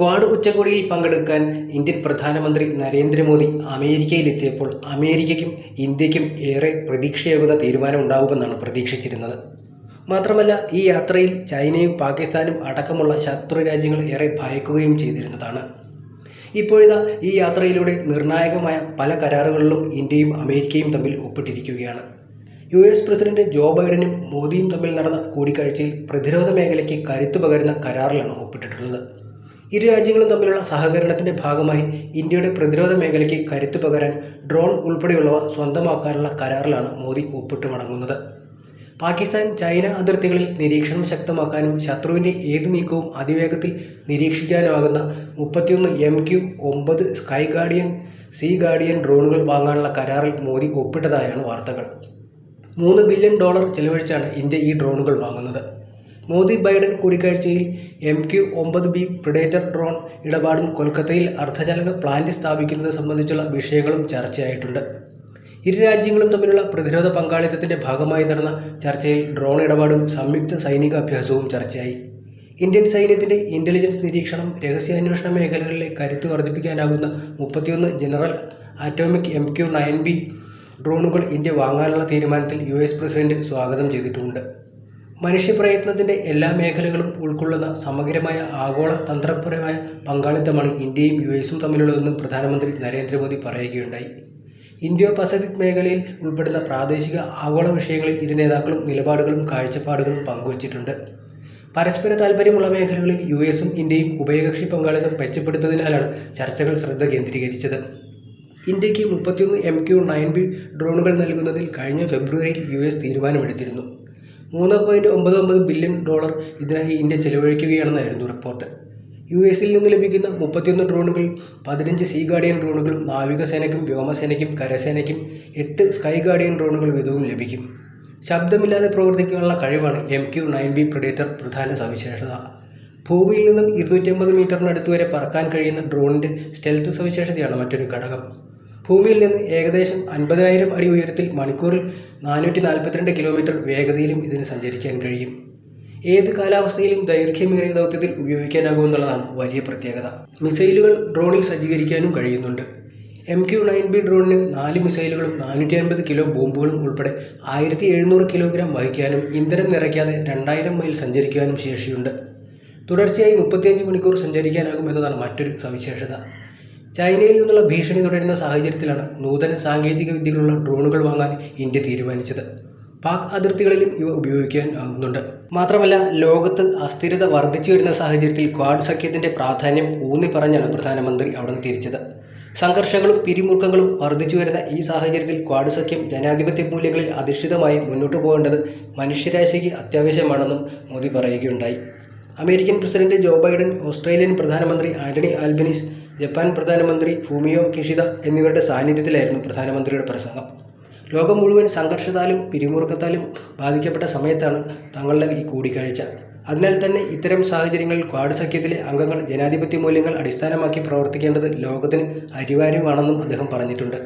Quad ഉച്ചകോടിയിൽ പങ്കെടുക്കാൻ Indian പ്രധാനമന്ത്രി നരേന്ദ്രമോദി അമേരിക്കയിലെത്തിയപ്പോൾ അമേരിക്കയ്ക്കും ഇന്ത്യയ്ക്കും ഏറെ പ്രതീക്ഷയേകുന്ന തീരുമാനമുണ്ടാകുമെന്നാണ് പ്രതീക്ഷിച്ചിരുന്നത്. മാത്രമല്ല ഈ യാത്രയിൽ ചൈനയും പാകിസ്ഥാനും അടക്കമുള്ള ശത്രു രാജ്യങ്ങൾ ഏറെ ഭയക്കുകയും ചെയ്തിരുന്നതാണ്. ഇപ്പോഴിതാ ഈ യാത്രയിലൂടെ നിർണായകമായ പല കരാറുകളിലും ഇന്ത്യയും അമേരിക്കയും തമ്മിൽ ഒപ്പിട്ടിരിക്കുകയാണ്. യു എസ് പ്രസിഡന്റ് ജോ ബൈഡനും മോദിയും തമ്മിൽ നടന്ന കൂടിക്കാഴ്ചയിൽ പ്രതിരോധ മേഖലയ്ക്ക് കരുത്തു പകരുന്ന കരാറിലാണ് ഒപ്പിട്ടിട്ടുള്ളത്. ഇരു രാജ്യങ്ങളും തമ്മിലുള്ള സഹകരണത്തിന്റെ ഭാഗമായി ഇന്ത്യയുടെ പ്രതിരോധ മേഖലയ്ക്ക് കരുത്തു പകരാൻ ഡ്രോൺ ഉൾപ്പെടെയുള്ളവ സ്വന്തമാക്കാനുള്ള കരാറിലാണ് മോദി ഒപ്പിട്ട് മടങ്ങുന്നത്. പാകിസ്ഥാൻ ചൈന അതിർത്തികളിൽ നിരീക്ഷണം ശക്തമാക്കാനും ശത്രുവിന്റെ ഏത് നീക്കവും അതിവേഗത്തിൽ നിരീക്ഷിക്കാനുമാകുന്ന മുപ്പത്തിയൊന്ന് എം ക്യു ഒമ്പത് സ്കൈ ഗാർഡിയൻ, സീ ഗാർഡിയൻ ഡ്രോണുകൾ വാങ്ങാനുള്ള കരാറിൽ മോദി ഒപ്പിട്ടതായാണ് വാർത്തകൾ. മൂന്ന് ബില്യൺ ഡോളർ ചെലവഴിച്ചാണ് ഇന്ത്യ ഈ ഡ്രോണുകൾ വാങ്ങുന്നത്. മോദി ബൈഡൻ കൂടിക്കാഴ്ചയിൽ എം ക്യു ഒമ്പത് ബി പ്രിഡേറ്റർ ഡ്രോൺ ഇടപാടും കൊൽക്കത്തയിൽ അർദ്ധചാലക പ്ലാന്റ് സ്ഥാപിക്കുന്നത് സംബന്ധിച്ചുള്ള വിഷയങ്ങളും ചർച്ചയായിട്ടുണ്ട്. ഇരു രാജ്യങ്ങളും തമ്മിലുള്ള പ്രതിരോധ പങ്കാളിത്തത്തിന്റെ ഭാഗമായി നടന്ന ചർച്ചയിൽ ഡ്രോൺ ഇടപാടും സംയുക്ത സൈനിക അഭ്യാസവും ചർച്ചയായി. ഇന്ത്യൻ സൈന്യത്തിന്റെ ഇന്റലിജൻസ് നിരീക്ഷണം, രഹസ്യാന്വേഷണ മേഖലകളിലെ കരുത്ത് വർദ്ധിപ്പിക്കാനാകുന്ന മുപ്പത്തിയൊന്ന് general atomic M Q nine B ഡ്രോണുകൾ ഇന്ത്യ വാങ്ങാനുള്ള തീരുമാനത്തിൽ യുഎസ് പ്രസിഡന്റ് സ്വാഗതം ചെയ്തിട്ടുമുണ്ട്. മനുഷ്യപ്രയത്നത്തിന്റെ എല്ലാ മേഖലകളും ഉൾക്കൊള്ളുന്ന സമഗ്രമായ ആഗോള തന്ത്രപരമായ പങ്കാളിത്തമാണ് ഇന്ത്യയും യു എസും തമ്മിലുള്ളതെന്ന് പ്രധാനമന്ത്രി നരേന്ദ്രമോദി പറയുകയുണ്ടായി. ഇന്തോ പസഫിക് മേഖലയിൽ ഉൾപ്പെടുന്ന പ്രാദേശിക, ആഗോള വിഷയങ്ങളിൽ ഇരു നേതാക്കളും നിലപാടുകളും കാഴ്ചപ്പാടുകളും പങ്കുവച്ചിട്ടുണ്ട്. പരസ്പര താൽപര്യമുള്ള മേഖലകളിൽ യു എസും ഇന്ത്യയും ഉഭയകക്ഷി പങ്കാളിത്തം മെച്ചപ്പെടുത്തുന്നതിനാലാണ് ചർച്ചകൾ ശ്രദ്ധ കേന്ദ്രീകരിച്ചത്. ഇന്ത്യയ്ക്ക് മുപ്പത്തിയൊന്ന് എം ക്യു നയൻ ബി ഡ്രോണുകൾ നൽകുന്നതിൽ കഴിഞ്ഞ ഫെബ്രുവരിയിൽ യു എസ് തീരുമാനമെടുത്തിരുന്നു. മൂന്ന് പോയിന്റ് ഒമ്പത് ഒമ്പത് ബില്യൺ ഡോളർ ഇതിനായി ഇന്ത്യ ചെലവഴിക്കുകയാണെന്നായിരുന്നു റിപ്പോർട്ട്. യുഎസിൽ നിന്ന് ലഭിക്കുന്ന മുപ്പത്തിയൊന്ന് ഡ്രോണുകളിൽ പതിനഞ്ച് സീ ഗാർഡിയൻ ഡ്രോണുകളും നാവികസേനയ്ക്കും വ്യോമസേനയ്ക്കും കരസേനയ്ക്കും എട്ട് സ്കൈ ഗാർഡിയൻ ഡ്രോണുകൾ വീതവും ലഭിക്കും. ശബ്ദമില്ലാതെ പ്രവർത്തിക്കാനുള്ള കഴിവാണ് M Q nine B predator പ്രധാന സവിശേഷത. ഭൂമിയിൽ നിന്നും ഇരുന്നൂറ്റമ്പത് മീറ്ററിനടുത്ത് വരെ പറക്കാൻ കഴിയുന്ന ഡ്രോണിന്റെ സ്റ്റെൽത്ത് സവിശേഷതയാണ് മറ്റൊരു ഘടകം. ഭൂമിയിൽ നിന്ന് ഏകദേശം അൻപതിനായിരം അടി ഉയരത്തിൽ മണിക്കൂറിൽ നാനൂറ്റി നാൽപ്പത്തിരണ്ട് കിലോമീറ്റർ വേഗതയിലും ഇതിന് സഞ്ചരിക്കാൻ കഴിയും. ഏത് കാലാവസ്ഥയിലും ദൈർഘ്യമേറിയ ദൗത്യത്തിൽ ഉപയോഗിക്കാനാകുമെന്നുള്ളതാണ് വലിയ പ്രത്യേകത. മിസൈലുകൾ ഡ്രോണിൽ സജ്ജീകരിക്കാനും കഴിയുന്നുണ്ട്. എം ക്യു നയൻ ബി ഡ്രോണിന് നാല് മിസൈലുകളും നാനൂറ്റിയൻപത് കിലോ ബോംബുകളും ഉൾപ്പെടെ ആയിരത്തി എഴുന്നൂറ് കിലോഗ്രാം വഹിക്കാനും ഇന്ധനം നിറയ്ക്കാതെ രണ്ടായിരം മൈൽ സഞ്ചരിക്കാനും ശേഷിയുണ്ട്. തുടർച്ചയായി മുപ്പത്തിയഞ്ച് മണിക്കൂർ സഞ്ചരിക്കാനാകും എന്നതാണ് മറ്റൊരു സവിശേഷത. ചൈനയിൽ നിന്നുള്ള ഭീഷണി തുടരുന്ന സാഹചര്യത്തിലാണ് നൂതന സാങ്കേതിക വിദ്യകളുള്ള ഡ്രോണുകൾ വാങ്ങാൻ ഇന്ത്യ തീരുമാനിച്ചത്. പാക് അതിർത്തികളിലും ഇവ ഉപയോഗിക്കാൻ ഉപയോഗിക്കാനാകുന്നുണ്ട്. മാത്രമല്ല ലോകത്ത് അസ്ഥിരത വർദ്ധിച്ചു വരുന്ന സാഹചര്യത്തിൽ ക്വാഡ് സഖ്യത്തിന്റെ പ്രാധാന്യം ഊന്നി പറഞ്ഞാണ് പ്രധാനമന്ത്രി അവിടെ തിരിച്ചത്. സംഘർഷങ്ങളും പിരിമുറുക്കങ്ങളും വർദ്ധിച്ചു വരുന്ന ഈ സാഹചര്യത്തിൽ ക്വാഡ് സഖ്യം ജനാധിപത്യ മൂല്യങ്ങളിൽ അധിഷ്ഠിതമായി മുന്നോട്ട് പോകേണ്ടത് മനുഷ്യരാശിക്ക് അത്യാവശ്യമാണെന്നും മോദി പറയുകയുണ്ടായി. American president Joe Biden, Australian പ്രധാനമന്ത്രി ആന്റണി ആൽബനീസ്, ജപ്പാൻ പ്രധാനമന്ത്രി ഫൂമിയോ കിഷിദ എന്നിവരുടെ സാന്നിധ്യത്തിലായിരുന്നു പ്രധാനമന്ത്രിയുടെ പ്രസംഗം. ലോകം മുഴുവൻ സംഘർഷത്താലും പിരിമുറുക്കത്താലും ബാധിക്കപ്പെട്ട സമയത്താണ് തങ്ങളുടെ ഈ കൂടിക്കാഴ്ച. അതിനാൽ തന്നെ ഇത്തരം സാഹചര്യങ്ങളിൽ ക്വാഡ് സഖ്യത്തിലെ അംഗങ്ങൾ ജനാധിപത്യ മൂല്യങ്ങൾ അടിസ്ഥാനമാക്കി പ്രവർത്തിക്കേണ്ടത് ലോകത്തിന് അനിവാര്യമാണെന്നും അദ്ദേഹം പറഞ്ഞിട്ടുണ്ട്.